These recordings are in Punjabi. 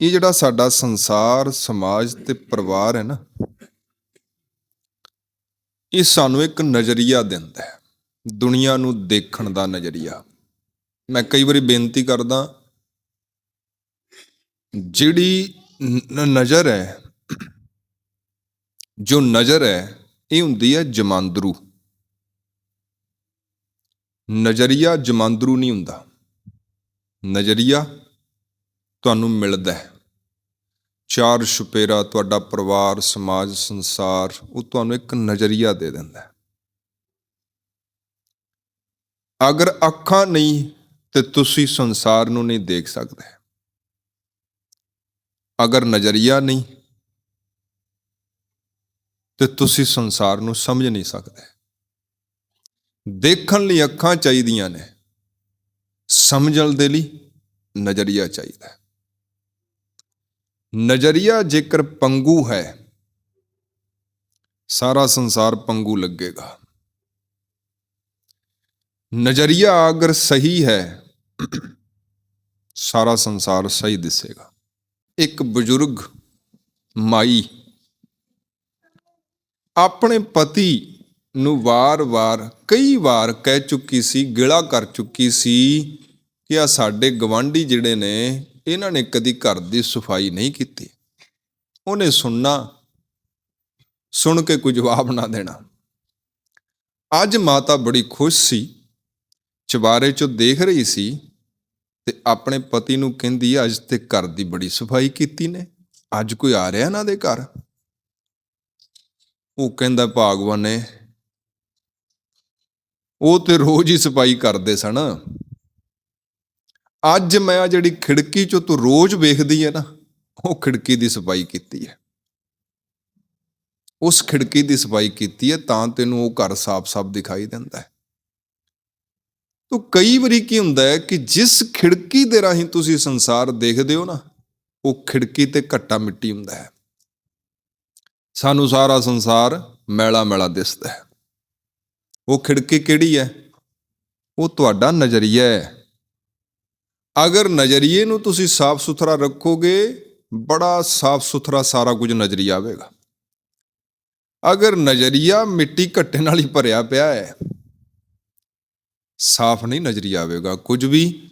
ਇਹ ਜਿਹੜਾ ਸਾਡਾ ਸੰਸਾਰ, ਸਮਾਜ ਤੇ ਪਰਿਵਾਰ ਹੈ ਨਾ, ਇਹ ਸਾਨੂੰ ਇੱਕ ਨਜ਼ਰੀਆ ਦਿੰਦਾ ਹੈ। ਦੁਨੀਆ ਨੂੰ ਦੇਖਣ ਦਾ ਨਜ਼ਰੀਆ। ਮੈਂ ਕਈ ਵਾਰੀ ਬੇਨਤੀ ਕਰਦਾ, ਜਿਹੜੀ ਨਜ਼ਰ ਹੈ, ਜੋ ਨਜ਼ਰ ਹੈ, ਇਹ ਹੁੰਦੀ ਹੈ ਜਮਾਂਦਰੂ। ਨਜ਼ਰੀਆ ਜਮਾਂਦਰੂ ਨਹੀਂ ਹੁੰਦਾ। ਨਜ਼ਰੀਆ ਤੁਹਾਨੂੰ ਮਿਲਦਾ ਹੈ। ਚਾਰ ਛੁਪੇਰਾ ਤੁਹਾਡਾ ਪਰਿਵਾਰ, ਸਮਾਜ, ਸੰਸਾਰ, ਉਹ ਤੁਹਾਨੂੰ ਇੱਕ ਨਜ਼ਰੀਆ ਦੇ ਦਿੰਦਾ ਹੈ। ਅਗਰ ਅੱਖਾਂ ਨਹੀਂ, ਤੇ ਤੁਸੀਂ ਸੰਸਾਰ ਨੂੰ ਨਹੀਂ ਦੇਖ ਸਕਦੇ। ਅਗਰ ਨਜ਼ਰੀਆ ਨਹੀਂ, ਤੇ ਤੁਸੀਂ ਸੰਸਾਰ ਨੂੰ ਸਮਝ ਨਹੀਂ ਸਕਦੇ। ਦੇਖਣ ਲਈ ਅੱਖਾਂ ਚਾਹੀਦੀਆਂ ਨੇ। ਸਮਝਣ ਦੇ ਲਈ ਨਜ਼ਰੀਆ ਚਾਹੀਦਾ ਹੈ। ਨਜ਼ਰੀਆ ਜੇਕਰ ਪੰਗੂ ਹੈ, ਸਾਰਾ ਸੰਸਾਰ ਪੰਗੂ ਲੱਗੇਗਾ। ਨਜ਼ਰੀਆ ਅਗਰ ਸਹੀ ਹੈ, ਸਾਰਾ ਸੰਸਾਰ ਸਹੀ ਦਿਸੇਗਾ। ਇੱਕ ਬਜ਼ੁਰਗ ਮਾਈ ਆਪਣੇ ਪਤੀ ਨੂੰ ਵਾਰ-ਵਾਰ, ਕਈ ਵਾਰ ਕਹਿ ਚੁੱਕੀ ਸੀ, ਗਿਲਾ ਕਰ ਚੁੱਕੀ ਸੀ ਕਿ ਆ ਸਾਡੇ ਗਵਾਂਢੀ ਜਿਹੜੇ ਨੇ ਇਹਨਾਂ ਨੇ ਕਦੀ ਘਰ ਦੀ ਸਫ਼ਾਈ ਨਹੀਂ ਕੀਤੀ। ਉਹਨੇ ਸੁਣਨਾ, ਸੁਣ ਕੇ ਕੋਈ ਜਵਾਬ ਨਾ ਦੇਣਾ। ਅੱਜ ਮਾਤਾ ਬੜੀ ਖੁਸ਼ ਸੀ ਚਵਾਰੇ ਚੋਂ ਦੇਖ ਰਹੀ ਸੀ ਤੇ ਆਪਣੇ ਪਤੀ ਨੂੰ ਕਹਿੰਦੀ, ਅੱਜ ਤੇ ਘਰ ਦੀ ਬੜੀ ਸਫ਼ਾਈ ਕੀਤੀ ਨੇ, ਅੱਜ ਕੋਈ ਆ ਰਿਹਾ ਇਹਨਾਂ ਦੇ ਘਰ? ਉਹ ਕਹਿੰਦਾ, ਭਾਗਵਾਨ ਨੇ ਉਹ ਤੇ ਰੋਜ਼ ਹੀ ਸਫ਼ਾਈ ਕਰਦੇ ਸਨ। ਅੱਜ ਮੈਂ ਆ ਜਿਹੜੀ ਖਿੜਕੀ ਚੋਂ ਤੂੰ ਰੋਜ਼ ਵੇਖਦੀ ਹੈ ਨਾ, ਉਹ ਖਿੜਕੀ ਦੀ ਸਫ਼ਾਈ ਕੀਤੀ ਹੈ। ਉਸ ਖਿੜਕੀ ਦੀ ਸਫ਼ਾਈ ਕੀਤੀ ਹੈ ਤਾਂ ਤੈਨੂੰ ਉਹ ਘਰ ਸਾਫ਼-ਸਾਫ਼ ਦਿਖਾਈ ਦਿੰਦਾ ਹੈ। ਤੋ ਕਈ ਵਾਰੀ ਕੀ ਹੁੰਦਾ ਹੈ ਕਿ ਜਿਸ ਖਿੜਕੀ ਦੇ ਰਾਹੀਂ ਤੁਸੀਂ ਸੰਸਾਰ ਦੇਖਦੇ ਹੋ ਨਾ, ਉਹ ਖਿੜਕੀ ਤੇ ਘੱਟਾ ਮਿੱਟੀ ਹੁੰਦਾ ਹੈ। ਸਾਨੂੰ ਸਾਰਾ ਸੰਸਾਰ ਮੈਲਾ ਮੈਲਾ ਦਿਸਦਾ ਹੈ। ਉਹ ਖਿੜਕੀ ਕਿਹੜੀ ਹੈ? ਉਹ ਤੁਹਾਡਾ ਨਜ਼ਰੀਆ ਹੈ। ਅਗਰ ਨਜ਼ਰੀਏ ਨੂੰ ਤੁਸੀਂ ਸਾਫ਼ ਸੁਥਰਾ ਰੱਖੋਗੇ, ਬੜਾ ਸਾਫ਼ ਸੁਥਰਾ ਸਾਰਾ ਕੁਝ ਨਜ਼ਰੀ ਆਵੇਗਾ। ਅਗਰ ਨਜ਼ਰੀਆ ਮਿੱਟੀ ਘੱਟੇ ਨਾਲ ਹੀ ਭਰਿਆ ਪਿਆ ਹੈ, ਸਾਫ਼ ਨਹੀਂ ਨਜ਼ਰੀ ਆਵੇਗਾ। ਕੁਝ ਵੀ,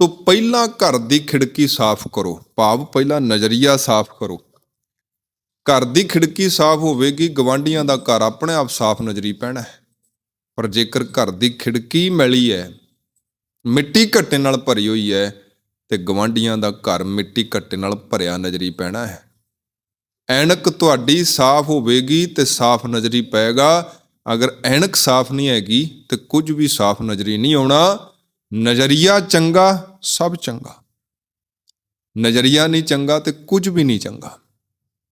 ਤੋਂ ਪਹਿਲਾਂ ਘਰ ਦੀ ਖਿੜਕੀ ਸਾਫ਼ ਕਰੋ। ਭਾਵ ਪਹਿਲਾਂ ਨਜ਼ਰੀਆ ਸਾਫ਼ ਕਰੋ। ਘਰ ਦੀ ਖਿੜਕੀ ਸਾਫ਼ ਹੋਵੇਗੀ, ਗਵਾਂਢੀਆਂ ਦਾ ਘਰ ਆਪਣੇ ਆਪ ਸਾਫ਼ ਨਜ਼ਰੀ ਪੈਣਾ ਪਰ ਜੇਕਰ ਘਰ ਦੀ ਖਿੜਕੀ ਮੈਲੀ ਹੈ ਮਿੱਟੀ ਘੱਟੇ ਨਾਲ ਭਰੀ ਹੋਈ ਹੈ ਤੇ ਗਵਾਂਢੀਆਂ ਦਾ ਘਰ ਮਿੱਟੀ ਘੱਟੇ ਨਾਲ ਭਰਿਆ ਨਜ਼ਰੀ ਪੈਣਾ ਹੈ। ਐਨਕ ਤੁਹਾਡੀ ਸਾਫ਼ ਹੋਵੇਗੀ ਤੇ ਸਾਫ਼ ਨਜ਼ਰੀ ਪਏਗਾ। ਅਗਰ ਐਨਕ ਸਾਫ਼ ਨਹੀਂ ਹੈਗੀ ਤੇ ਕੁਝ ਵੀ ਸਾਫ਼ ਨਜ਼ਰੀ ਨਹੀਂ ਆਉਣਾ। ਨਜ਼ਰੀਆ ਚੰਗਾ, ਸਭ ਚੰਗਾ। ਨਜ਼ਰੀਆ ਨਹੀਂ ਚੰਗਾ ਤੇ ਕੁਝ ਵੀ ਨਹੀਂ ਚੰਗਾ।